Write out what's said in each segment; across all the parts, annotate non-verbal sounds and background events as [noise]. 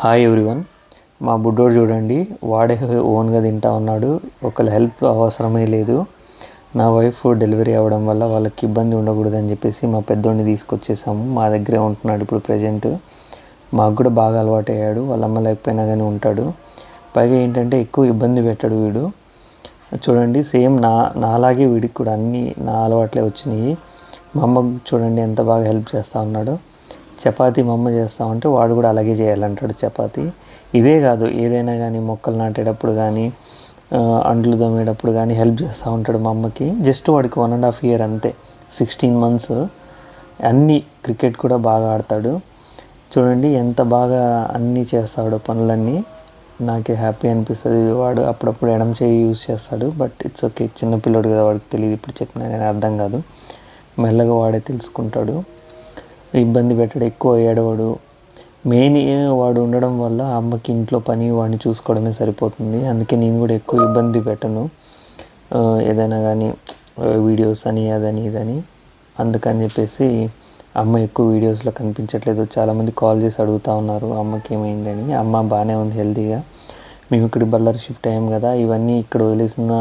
Hi everyone మా బుడ్డోడు చూడండి వాడే ఓన్గా తింటా ఉన్నాడు. ఒకళ్ళ హెల్ప్ అవసరమే లేదు. నా వైఫ్ డెలివరీ అవ్వడం వల్ల వాళ్ళకి ఇబ్బంది ఉండకూడదని చెప్పేసి మా పెద్దోడిని తీసుకొచ్చేసాము. మా దగ్గరే ఉంటున్నాడు ఇప్పుడు ప్రజెంట్ మాకు కూడా బాగా అలవాటు అయ్యాడు వాళ్ళ అమ్మ లేకపోయినా కానీ ఉంటాడు. పైగా ఏంటంటే ఎక్కువ ఇబ్బంది పెట్టాడు వీడు. చూడండి సేమ్ నా నాలాగే వీడికి కూడా అన్నీ నా అలవాట్లే వచ్చినాయి. మా అమ్మకు చూడండి ఎంత బాగా హెల్ప్ చేస్తూ ఉన్నాడు. చపాతి మా అమ్మ చేస్తా ఉంటే వాడు కూడా అలాగే చేయాలంటాడు చపాతి. ఇదే కాదు ఏదైనా కానీ మొక్కలు నాటేటప్పుడు కానీ అండ్లు దమ్మేటప్పుడు కానీ హెల్ప్ చేస్తూ ఉంటాడు మా అమ్మకి. జస్ట్ వాడికి వన్ అండ్ హాఫ్ ఇయర్ అంతే సిక్స్టీన్ మంత్స్ అన్నీ క్రికెట్ కూడా బాగా ఆడతాడు. చూడండి ఎంత బాగా అన్నీ చేస్తాడు పనులన్నీ. నాకే హ్యాపీ అనిపిస్తుంది. వాడు అప్పుడప్పుడు ఎడం చేయి యూజ్ చేస్తాడు బట్ ఇట్స్ ఓకే. చిన్నపిల్లడు కదా వాడికి తెలియదు ఇప్పుడు చెప్పినా కానీ అర్థం కాదు. మెల్లగా వాడే తెలుసుకుంటాడు. ఇబ్బంది పెట్టడు ఎక్కువ ఏడవడు. మెయిన్ వాడు ఉండడం వల్ల అమ్మకి ఇంట్లో పని వాడిని చూసుకోవడమే సరిపోతుంది. అందుకే నేను కూడా ఎక్కువ ఇబ్బంది పెట్టను. ఏదైనా కానీ వీడియోస్ అని అదని ఇదని. అందుకని చెప్పేసి అమ్మ ఎక్కువ వీడియోస్లో కనిపించట్లేదు. చాలామంది కాల్ చేసి అడుగుతూ ఉన్నారు అమ్మకి ఏమైందని అమ్మ బాగానే ఉంది హెల్తీగా. మేము ఇక్కడ బళ్ళారి షిఫ్ట్ అయ్యాం కదా ఇవన్నీ ఇక్కడ వదిలేసిన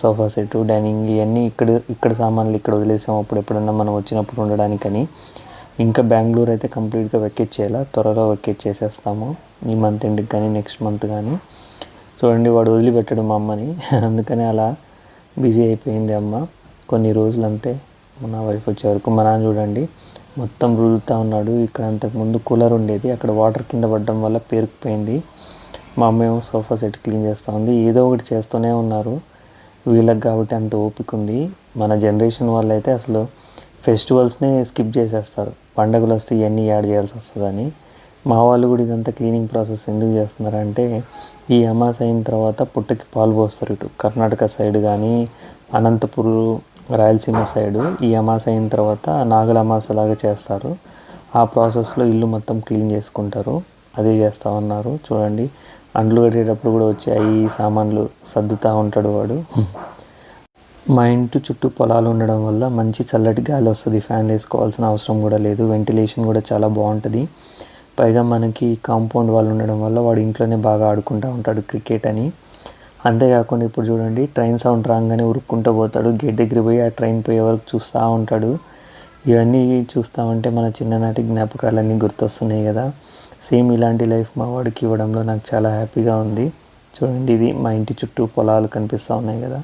సోఫా సెట్ డైనింగ్ ఇవన్నీ ఇక్కడ ఇక్కడ సామాన్లు ఇక్కడ వదిలేసాం అప్పుడు ఎప్పుడన్నా మనం వచ్చినప్పుడు ఉండడానికని. ఇంకా బెంగళూరు అయితే కంప్లీట్గా వెకేట్ త్వరగా త్వరలో చేసేస్తాము. ఈ మంత్ ఎండ్కి కానీ నెక్స్ట్ మంత్ కానీ చూడండి వాడు వదిలిపెట్టాడు మా అమ్మని. [laughs] అందుకని అలా బిజీ అయిపోయింది అమ్మ. కొన్ని రోజులు అంతే నా వైఫ్ వచ్చే వరకు. మా నాన్న చూడండి మొత్తం రుదుతూ ఉన్నాడు. ఇక్కడ అంతకుముందు కూలర్ ఉండేది. అక్కడ వాటర్ కింద పడడం వల్ల పేరుకుపోయింది. మా అమ్మ ఏమో సోఫా సెట్ క్లీన్ చేస్తూ ఉంది. ఏదో ఒకటి చేస్తూనే ఉన్నారు. వీళ్ళకి కాబట్టి అంత ఓపిక ఉంది. మన జనరేషన్ వాళ్ళు అయితే అసలు ఫెస్టివల్స్నే స్కిప్ చేసేస్తారు. పండగలు వస్తే ఇవన్నీ యాడ్ చేయాల్సి వస్తుందని. మా వాళ్ళు కూడా ఇదంతా క్లీనింగ్ ప్రాసెస్ ఎందుకు చేస్తున్నారంటే ఈ అమాస అయిన తర్వాత పుట్టకి పాలు పోస్తారు ఇటు. కర్ణాటక సైడ్ కానీ అనంతపురు రాయలసీమ సైడు ఈ అమాస అయిన తర్వాత నాగల అమాస లాగా చేస్తారు. ఆ ప్రాసెస్లో ఇల్లు మొత్తం క్లీన్ చేసుకుంటారు. అదే చేస్తామన్నారు చూడండి. అండ్లు కట్టేటప్పుడు కూడా వచ్చాయి సామాన్లు సర్దుతూ ఉంటాడు వాడు. మా ఇంటి చుట్టూ పొలాలు ఉండడం వల్ల మంచి చల్లటి గాలి వస్తుంది. ఫ్యాన్ వేసుకోవాల్సిన అవసరం కూడా లేదు. వెంటిలేషన్ కూడా చాలా బాగుంటుంది. పైగా మనకి కాంపౌండ్ వాళ్ళు ఉండడం వల్ల వాడు ఇంట్లోనే బాగా ఆడుకుంటూ ఉంటాడు క్రికెట్ అని. అంతేకాకుండా ఇప్పుడు చూడండి ట్రైన్ సౌండ్ రాగానే ఉరుక్కుంటూ పోతాడు. గేట్ దగ్గర పోయి ఆ ట్రైన్ పోయే వరకు చూస్తూ ఉంటాడు. ఇవన్నీ చూస్తామంటే మన చిన్ననాటి జ్ఞాపకాలన్నీ గుర్తొస్తున్నాయి కదా. సేమ్ ఇలాంటి లైఫ్ మా వాడికి ఇవ్వడంలో నాకు చాలా హ్యాపీగా ఉంది. చూడండి ఇది మా ఇంటి చుట్టూ పొలాలు కనిపిస్తూ ఉన్నాయి కదా.